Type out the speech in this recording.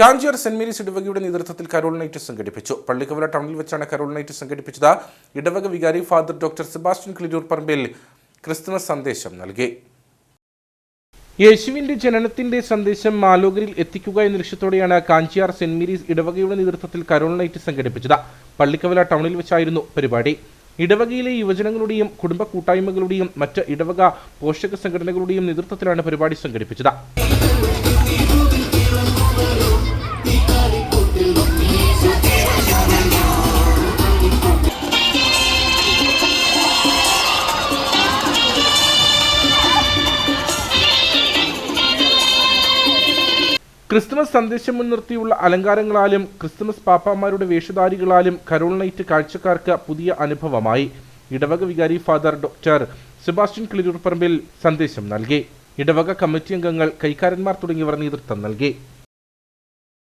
Kanchiyar saint Mary's ഇടവകയുടെ നേതൃത്വത്തിൽ Carol night സംഘടിപ്പിച്ചു. പള്ളിക്കവല ടൗണിൽ വെച്ചാണ് കരോൾ നൈറ്റ് സംഘടിപ്പിച്ചത്. ഇടവക വികാരി father doctor Sebastian Kiliroor Parambil Christmas സന്ദേശം നൽകി. യേശുവിന്റെ ജനനത്തിന്റെ സന്ദേശം മാലോകരിൽ എത്തിക്കുക എന്ന ലക്ഷ്യത്തോടെയാണ് കാഞ്ചിയാർ സെന്റ് മേരീസ് ഇടവകയുടെ നേതൃത്വത്തിൽ കരോൾ നൈറ്റ് സംഘടിപ്പിച്ചത്. പള്ളിക്കവല ടൗണിൽ വെച്ചായിരുന്നു പരിപാടി. ഇടവകയിലെ യുവജനങ്ങളുടെയും കുടുംബ കൂട്ടായ്മകളുടെയും മറ്റ് ഇടവക പോഷക സംഘടനകളുടെയും നേതൃത്വത്തിലാണ് പരിപാടി സംഘടിപ്പിച്ചത്. ക്രിസ്തുമസ് സന്ദേശം മുൻനിർത്തിയുള്ള അലങ്കാരങ്ങളാലും ക്രിസ്തുമസ് പാപ്പാമാരുടെ വേഷധാരികളാലും കരോൾ നൈറ്റ് കാഴ്ചക്കാർക്ക് പുതിയ അനുഭവമായി. ഇടവക വികാരി father doctor Sebastian Kiliroor Parambil സന്ദേശം നൽകി. ഇടവക കമ്മിറ്റി അംഗങ്ങൾ കൈക്കാരന്മാർ തുടങ്ങിയവർ നേതൃത്വം നൽകി.